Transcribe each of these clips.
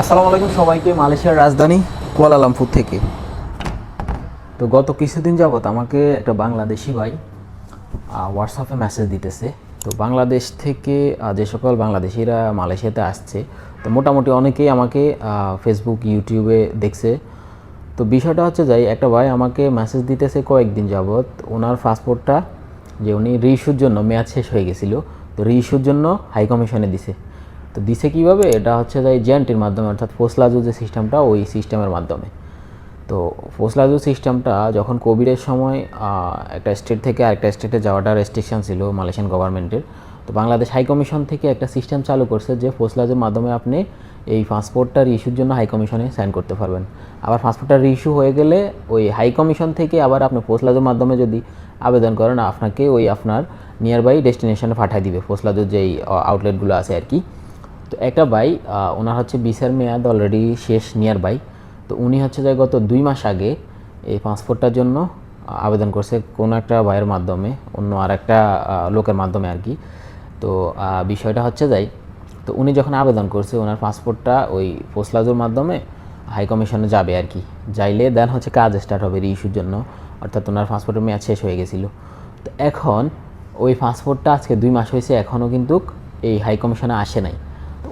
আসসালামু আলাইকুম সবাইকে, মালয়েশিয়ার রাজধানী কুয়ালালামপুর থেকে। তো গত কিছুদিন যাবৎ আমাকে একটা বাংলাদেশি ভাই হোয়াটসঅ্যাপে মেসেজ দিতেছে। তো বাংলাদেশ থেকে যে সকল বাংলাদেশিরা মালয়েশিয়াতে আসছে, তো মোটামুটি অনেকেই আমাকে ফেসবুক ইউটিউবে দেখছে। তো বিষয়টা হচ্ছে যাই, একটা ভাই আমাকে মেসেজ দিতেছে কয়েকদিন যাবৎ। ওনার পাসপোর্টটা যে উনি রিইস্যুর জন্য মেয়াদ শেষ হয়ে গেছিল, তো রিইস্যুর জন্য হাই কমিশনে দিছে। তো দিছে কীভাবে? এটা হচ্ছে যাই জেন্টির মাধ্যমে, অর্থাৎ ফোসলাজু যে সিস্টেমটা ওই সিস্টেমের মাধ্যমে। তো ফোসলাজু সিস্টেমটা যখন কোভিডের সময় একটা স্টেট থেকে আরেকটা স্টেটে যাওয়াটা রেস্ট্রিকশন ছিল মালয়েশিয়ান গভর্নমেন্টের তো বাংলাদেশ হাই কমিশন থেকে একটা সিস্টেম চালু করছে যে ফোসলাজুর মাধ্যমে আপনি এই পাসপোর্টটার ইস্যুর জন্য হাই কমিশনে সাইন করতে পারবেন। আবার পাসপোর্টটার ইস্যু হয়ে গেলে ওই হাই কমিশন থেকে আবার আপনি ফোসলাজুর মাধ্যমে যদি আবেদন করেন, আপনাকে ওই আপনার নিয়ারবাই ডেস্টিনেশনে পাঠিয়ে দিবে। ফোসলাজুর যেই আউটলেটগুলো আছে আর কি। তো একটা ভাই ওনার হচ্ছে বিসের মেয়াদ অলরেডি শেষ নিয়ার বাই তো উনি হচ্ছে যে গত দুই মাস আগে এই পাসপোর্টটার জন্য আবেদন করছে কোনো একটা ভাইয়ের মাধ্যমে, অন্য আর একটা লোকের মাধ্যমে আর কি। তো বিষয়টা হচ্ছে যাই, তো উনি যখন আবেদন করছে, ওনার পাসপোর্টটা ওই পোস্টলাজুর মাধ্যমে হাই কমিশনে যাবে আর কি। যাইলে দেন হচ্ছে কাজ স্টার্ট হবে ইস্যুর জন্য, অর্থাৎ ওনার পাসপোর্টের মেয়াদ শেষ হয়ে গেছিল। তো এখন ওই পাসপোর্টটা আজকে দুই মাস হয়েছে এখনও কিন্তু এই হাই কমিশনে আসে নাই।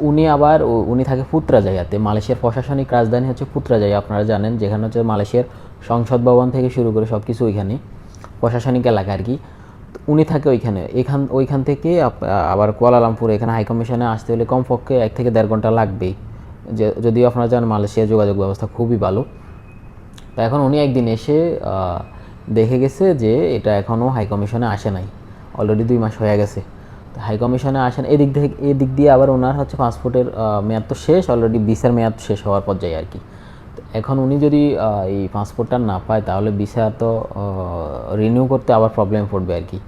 উনি আবার উনি থাকে পুত্রাজায়াতে মালয়েশিয়ার প্রশাসনিক রাজধানী হচ্ছে পুত্রাজায়া আপনারা জানেন। যেখানে হচ্ছে মালয়েশিয়ার সংসদ ভবন থেকে শুরু করে সব কিছু ওইখানে, প্রশাসনিক এলাকা আর কি। উনি থাকে ওইখানে। এখান, ওইখান থেকে আবার কুয়ালালামপুর, এখানে হাই কমিশনে আসতে হলে কমপক্ষে এক থেকে দেড় ঘণ্টা লাগবেই। যে, যদিও আপনারা জানেন মালয়েশিয়ার যোগাযোগ ব্যবস্থা খুবই ভালো। তো এখন উনি একদিন এসে দেখে গেছে যে এটা এখনও হাইকমিশনে আসে নাই। অলরেডি দুই মাস হয়ে গেছে। হাই কমিশনে আসেন, এদিক থেকে, এদিক দিয়ে আবার ওনার হচ্ছে পাসপোর্টের মেয়াদ তো শেষ অলরেডি ভিসার মেয়াদ শেষ হওয়ার পর্যায়ে আর কি। এখন উনি যদি এই পাসপোর্টটা না পায়, তাহলে ভিসা তো রিনিউ করতে আবার প্রবলেম পড়বে আর কি।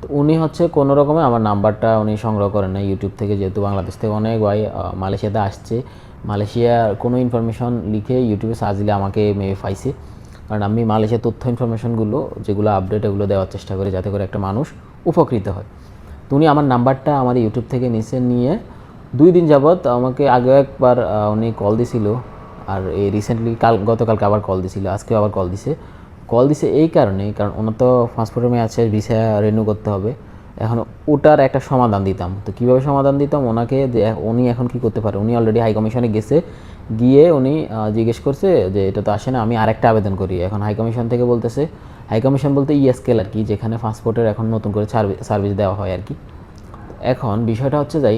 তো উনি হচ্ছে কোনো রকমে আমার নাম্বারটা উনি সংগ্রহ করেন না ইউটিউব থেকে, যেহেতু বাংলাদেশ থেকে অনেক ভাই মালয়েশিয়াতে আসছে। মালয়েশিয়ার কোনো ইনফরমেশন লিখে ইউটিউবে সার্চ দিলে আমাকে মেয়ে পাইছে। কারণ আমি মালয়েশিয়ার তথ্য ইনফরমেশনগুলো যেগুলো আপডেট এগুলো দেওয়ার চেষ্টা করি, যাতে করে একটা মানুষ উপকৃত হয়। উনি আমার নাম্বারটা আমার ইউটিউব থেকে নিচে নিয়ে দুই দিন যাবৎ আমাকে আগে একবার উনি কল দিছিল। আর এই রিসেন্টলি কাল, গতকালকে আবার কল দিছিল, আজকেও আবার কল দিছে। কল দিছে এই কারণে কারণ ওনার তো পাসপোর্টের মেয়ে আছে ভিসা রেনিউ করতে হবে। এখন ওটার একটা সমাধান দিতাম। তো কীভাবে সমাধান দিতাম? ওনাকে যে উনি এখন কি করতে পারে? উনি অলরেডি হাই কমিশনে গেছে। গিয়ে উনি জিজ্ঞেস করছে যে এটা তো আসে না, আমি আরেকটা আবেদন করি। এখন হাই কমিশন থেকে বলতেছে হাই কমিশন বলতে ইএসকেল আর কি, যেখানে পাসপোর্টের এখন নতুন করে সার্ভিস দেওয়া হয় আর কি। এখন বিষয়টা হচ্ছে যাই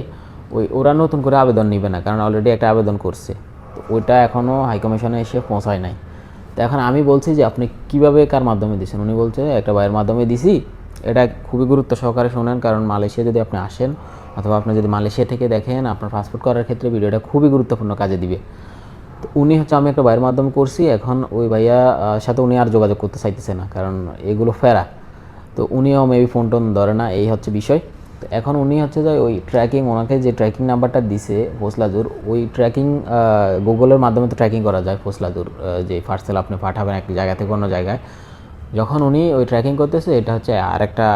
ওই ওরা নতুন করে আবেদন নিবে না, কারণ অলরেডি একটা আবেদন করছে। তো ওইটা এখনও হাইকমিশনে এসে পৌঁছায় নাই। তো এখন আমি বলছি যে, আপনি কীভাবে কার মাধ্যমে দিয়েছেন উনি বলছে, একটা ভাইয়ের মাধ্যমে দিছি। এটা খুবই গুরুত্ব সহকারে শোনেন, কারণ মালয়েশিয়া যদি আপনি আসেন, অথবা আপনি যদি মালয়েশিয়া থেকে দেখেন, আপনার পাসপোর্ট করার ক্ষেত্রে ভিডিওটা খুবই গুরুত্বপূর্ণ কাজে দিবে। উনি হচ্ছে আমি একটা ভাইয়ের মাধ্যমে করছি, এখন ওই ভাইয়া সাথে উনি আর যোগাযোগ করতে চাইতেছে না, কারণ এগুলো ফেরা। তো উনিও মেবি ফোন টোন ধরে না, এই হচ্ছে বিষয়। তো এখন উনি হচ্ছে যে ওই ট্র্যাকিং ওনাকে যে ট্র্যাকিং নাম্বারটা দিছে ফোসলাজুর ওই ট্র্যাকিং গুগলের মাধ্যমে তো ট্র্যাকিং করা যায় ফোসলাজুর যে পার্সেল আপনি পাঠাবেন এক জায়গা থেকে অন্য জায়গায়। যখন উনি ওই ট্র্যাকিং করতেছে, এটা হচ্ছে আরেকটা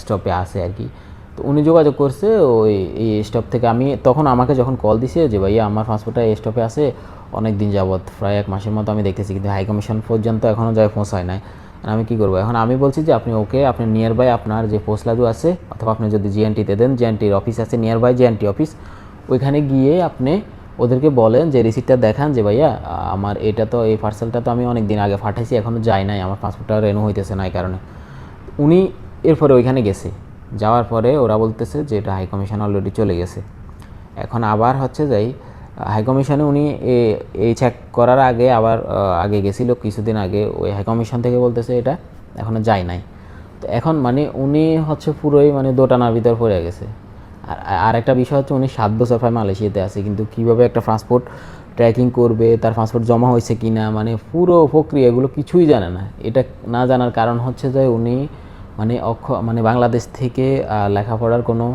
স্টপে আছে আর কি। তো উনি যোগাযোগ করছে, ওই, এই স্টপ থেকে আমি তখন আমাকে যখন কল দিছে যে, ভাইয়া, আমার পাসপোর্টটা এই স্টপে আছে অনেক দিন যাবৎ, প্রায় এক মাসের মতো আমি দেখতেছি, কিন্তু হাই কমিশন পর্যন্ত এখনও যায় পৌঁছায় নাই। আমি কি করব? এখন আমি বলছি যে, আপনি ওকে আপনি নিয়ার বাই আপনার যে পোস্টলাদু আছে, অথবা আপনি যদি জিএনটিতে দেন জিএনটির অফিস আছে নিয়ার বাই জিএনটি অফিস ওইখানে গিয়ে আপনি ওদেরকে বলেন যে রিসিপ্টটা দেখান যে, ভাইয়া, আমার এটা তো, এই পার্সেলটা তো আমি অনেক দিন আগে পাঠাইছি এখনও যায় নাই, আমার পাসপোর্টটা রেনু হইতেছে না এই কারণে। উনি এরপরে ওইখানে গেছে। যাওয়ার পরে ওরা বলতেছে যে এটা হাই কমিশন অলরেডি চলে গেছে। এখন আবার হচ্ছে যাই হাই কমিশনে উনি এই চেক করার আগে আবার আগে গেছিল, কিছুদিন আগে ওই হাই কমিশন থেকে বলতেছে এটা এখনও যায় নাই। তো এখন মানে উনি হচ্ছে পুরোই মানে দোটানার ভিতর পড়ে গেছে। আর আর একটা বিষয় হচ্ছে উনি সাত বছর প্রায় মালয়েশিয়াতে আছে, কিন্তু কীভাবে একটা পাসপোর্ট ট্র্যাকিং করবে, তার পাসপোর্ট জমা হয়েছে কি না মানে পুরো প্রক্রিয়া এগুলো কিছুই জানে না। এটা না জানার কারণ হচ্ছে যে উনি মানে অক্ষ মানে বাংলাদেশ থেকে লেখাপড়ার কোনো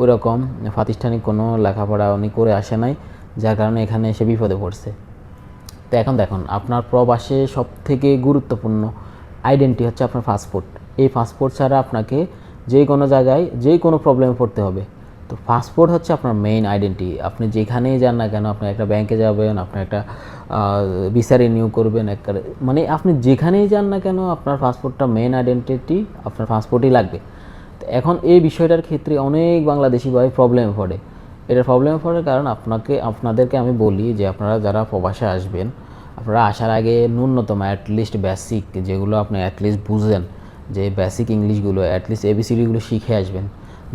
ওইরকম প্রাতিষ্ঠানিক কোনো লেখাপড়া উনি করে আসে নাই, যার কারণে এখানে এসে বিপদে পড়ছে। তো এখন দেখুন, আপনার প্রবাসে সব থেকে গুরুত্বপূর্ণ আইডেন্টি হচ্ছে আপনার পাসপোর্ট এই পাসপোর্ট ছাড়া আপনাকে যে কোনো জায়গায় যে কোনো প্রবলেমে পড়তে হবে। তো পাসপোর্ট হচ্ছে আপনার মেইন আইডেন্টি আপনি যেখানেই যান না কেন, আপনি একটা ব্যাংকে যাবেন, আপনি একটা ভিসা রিনিউ করবেন একটা মানে আপনি যেখানেই যান না কেন, আপনার পাসপোর্টটা মেইন আইডেন্টিটি আপনার পাসপোর্টই লাগবে। তো এখন এই বিষয়টার ক্ষেত্রে অনেক বাংলাদেশি ভাই প্রবলেমে পড়ে। এটা প্রবলেমে পড়ে কারণ আপনাকে, আপনাদেরকে আমি বলি যে আপনারা যারা প্রবাসে আসবেন, আপনারা আসার আগে ন্যূনতম অ্যাটলিস্ট বেসিক যেগুলো আপনি অ্যাটলিস্ট বুঝেন, যে বেসিক ইংলিশগুলো অ্যাটলিস্ট এবিসিডিগুলো শিখে আসবেন।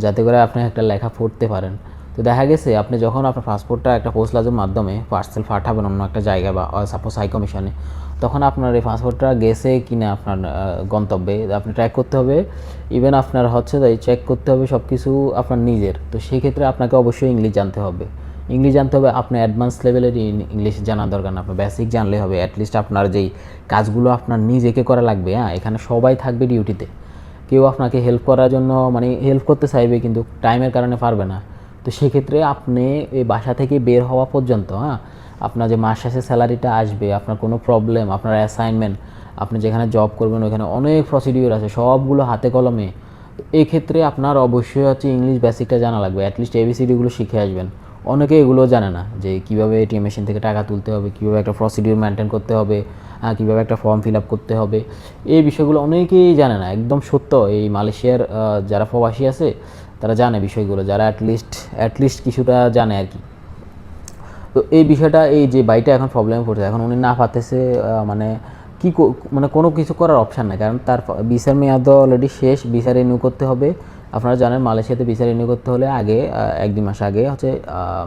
যাতে করে আপনি একটা লেখা পড়তে পারেন। তো দেখা গেছে, আপনি যখন আপনার পাসপোর্টটা একটা পোস্ট লাজের মাধ্যমে পার্সেল পাঠাবেন অন্য একটা জায়গায় বা সাপোজ হাই কমিশনে তখন আপনার এই পাসপোর্টটা গেছে কি না আপনার গন্তব্যে, আপনি ট্র্যাক করতে হবে। ইভেন আপনার হচ্ছে তাই চেক করতে হবে সব কিছু আপনার নিজের। তো সেই ক্ষেত্রে আপনাকে অবশ্যই ইংলিশ জানতে হবে। ইংলিশ জানতে হবে, আপনি অ্যাডভান্স লেভেলের ইংলিশ জানার দরকার না। আপনার বেসিক জানলে হবে অ্যাটলিস্ট আপনার যেই কাজগুলো আপনার নিজেকে করা লাগবে হ্যাঁ? এখানে সবাই থাকবে ডিউটিতে কেউ আপনাকে হেল্প করার জন্য মানে হেল্প করতে চাইবে কিন্তু টাইমের কারণে পারবে না। তো সেক্ষেত্রে আপনি এই বাসা থেকে বের হওয়া পর্যন্ত হ্যাঁ আপনার যে মাস শেষে স্যালারিটা আসবে, আপনার কোনো প্রবলেম আপনার অ্যাসাইনমেন্ট আপনি যেখানে জব করবেন ওখানে অনেক প্রসিডিওর আছে, সবগুলো হাতে কলমে। তো এই ক্ষেত্রে আপনার অবশ্যই হচ্ছে ইংলিশ বেসিকটা জানা লাগবে অ্যাটলিস্ট এবিসিডিগুলো শিখে আসবেন। অনেকে এগুলো জানে না যে কীভাবে এটিএম মেশিন থেকে টাকা তুলতে হবে, কীভাবে একটা প্রসিডিওর মেনটেন করতে হবে। কীভাবে একটা ফর্ম ফিল আপ করতে হবে এই বিষয়গুলো অনেকেই জানে না একদম সত্য। এই মালয়েশিয়ার যারা প্রবাসী আছে তারা জানে বিষয়গুলো যারা অ্যাটলিস্ট অ্যাটলিস্ট কিছুটা জানে আর কি। তো এই বিষয়টা এই যে বাইটা এখন প্রবলেমে পড়ছে এখন উনি না পারতেছে আহ, মানে কি মানে কোনো কিছু করার অপশান নাই কারণ তার ভিসার মেয়াদ অলরেডি শেষ ভিসা রিনিউ করতে হবে। আপনারা জানেন মালয়েশিয়াতে ভিসা রিনিউ করতে হলে আগে এক দুই মাস আগে হচ্ছে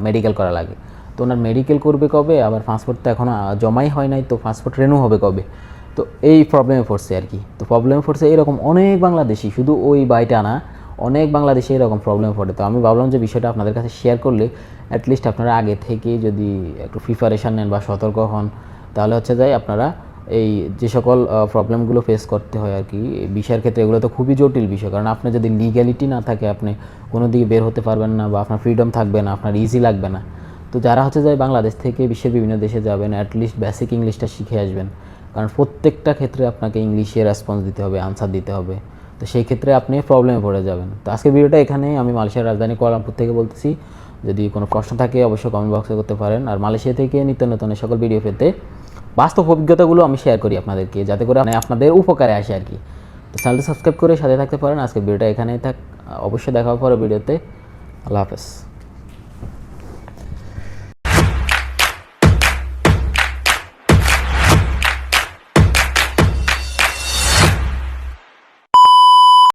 মেডিকেল করা লাগে। তো ওনার মেডিকেল করবে কবে? আবার পাসপোর্ট তো এখন জমাই হয় নাই, তো পাসপোর্ট রেনু হবে কবে? তো এই প্রবলেমে পড়ছে আর কি। তো প্রবলেমে পড়ছে এরকম অনেক বাংলাদেশি, শুধু ওই বাইটা না, অনেক বাংলাদেশে এরকম প্রবলেম পড়ে। তো আমি ভাবলাম যে বিষয়টা আপনাদের কাছে শেয়ার করলে অ্যাটলিস্ট আপনারা আগে থেকে যদি একটু প্রিপারেশান নেন বা সতর্ক হন, তাহলে হচ্ছে যাই আপনারা এই যে সকল প্রবলেমগুলো ফেস করতে হয় আর কি বিষয়ের ক্ষেত্রে এগুলো তো খুবই জটিল বিষয়। কারণ আপনার যদি লিগ্যালিটি না থাকে, আপনি কোনো দিকে বের হতে পারবেন না বা আপনার ফ্রিডম থাকবে না, আপনার ইজি লাগবে না। তো যারা হচ্ছে যায় বাংলাদেশ থেকে বিশ্বের বিভিন্ন দেশে যাবেন অ্যাটলিস্ট বেসিক ইংলিশটা শিখে আসবেন। কারণ প্রত্যেকটা ক্ষেত্রে আপনাকে ইংলিশে রেসপন্স দিতে হবে আনসার দিতে হবে। তো সেই ক্ষেত্রে আপনি প্রবলেমে পড়ে যাবেন। তো আজকের ভিডিওটা এখানে আমি মালয়েশিয়ার রাজধানী কোয়ালামপুর থেকে বলতেছি। যদি কোনো প্রশ্ন থাকে, অবশ্যই কমেন্ট বক্সে করতে পারেন। আর মালয়েশিয়া থেকে নিত্য নতুন সকল ভিডিও পেতে বাস্তব অভিজ্ঞতাগুলো আমি শেয়ার করি আপনাদেরকে, যাতে করে মানে আপনাদের উপকারে আসে আর কি। তো চ্যানেলটা সাবস্ক্রাইব করে সাথে থাকতে পারেন। আজকের ভিডিওটা এখানেই থাক। অবশ্যই দেখা পরে ভিডিওতে আল্লাহ হাফেজ।